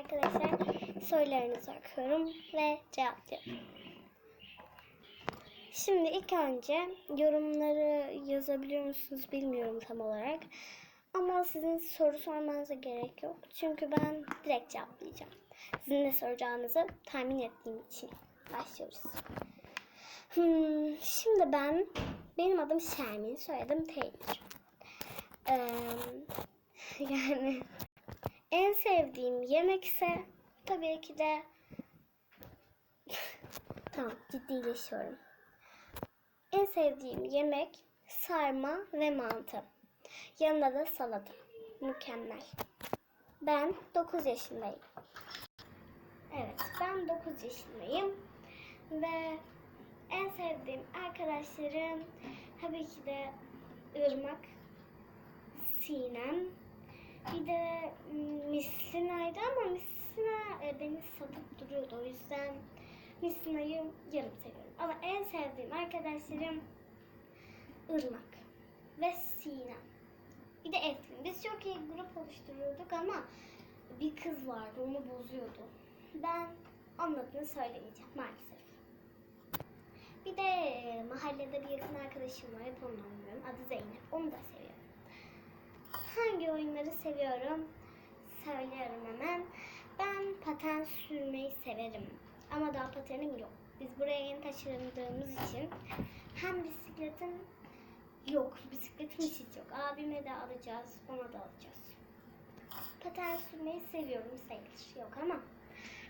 arkadaşlar sorularınızı okuyorum ve cevaplıyorum. Şimdi ilk önce yorumları yazabiliyor musunuz bilmiyorum tam olarak. Ama sizin soru sormanıza gerek yok. Çünkü ben direkt cevaplayacağım. Sizin ne soracağınızı tahmin ettiğim için başlıyoruz. Hmm, şimdi ben, benim adım Şermin, soyadım Taylor. Ee, yani en sevdiğim yemek ise tabii ki de tamam ciddileşiyorum. En sevdiğim yemek sarma ve mantı. Yanında da salata. Mükemmel. Ben 9 yaşındayım. Evet, ben 9 yaşındayım. Ve en sevdiğim arkadaşlarım tabii ki de Irmak, Sinem, bir de Mislina'ydı ama Mislina e, beni satıp duruyordu. O yüzden Mislina'yı yarım seviyorum. Ama en sevdiğim arkadaşlarım Irmak ve Sinem. Bir de Eflin. Biz çok iyi grup oluşturuyorduk ama bir kız vardı onu bozuyordu. Ben onun adını söylemeyeceğim maalesef. Bir de e, mahallede bir yakın arkadaşım var. Hep onunla oynuyorum. Adı Zeynep. Onu da seviyorum. Hangi oyunları seviyorum? Söylüyorum hemen. Ben paten sürmeyi severim. Ama daha patenim yok. Biz buraya yeni taşındığımız için hem bisikletim yok. Bisikletim hiç yok. Abime de alacağız. Ona da alacağız. Paten sürmeyi seviyorum sayılır. Yok ama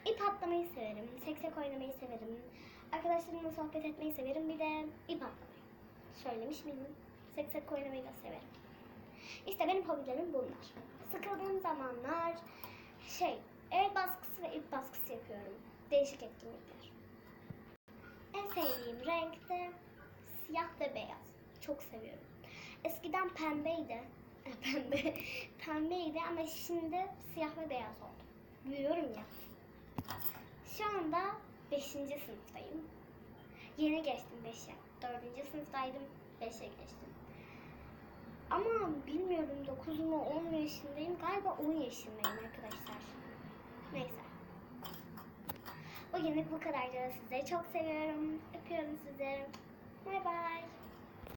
ip atlamayı severim. Seksek oynamayı severim. Arkadaşlarımla sohbet etmeyi severim. Bir de ip atlamayı. Söylemiş miydim? Seksek oynamayı da severim. İşte benim hobilerim bunlar. Sıkıldığım zamanlar şey, el baskısı ve ip baskısı yapıyorum. Değişik etkinlikler. En sevdiğim renk de siyah ve beyaz. Çok seviyorum. Eskiden pembeydi. Pembe. Pembeydi ama şimdi siyah ve beyaz oldu. Büyüyorum ya. Şu anda 5. sınıftayım. Yeni geçtim 5'e. 4. sınıftaydım. 5'e geçtim. Ama bilmiyorum 9 mu 10 mu yaşındayım. Galiba 10 yaşındayım arkadaşlar. Neyse. Bugünlük bu kadardı. Sizleri çok seviyorum. Öpüyorum sizi. Bay bay.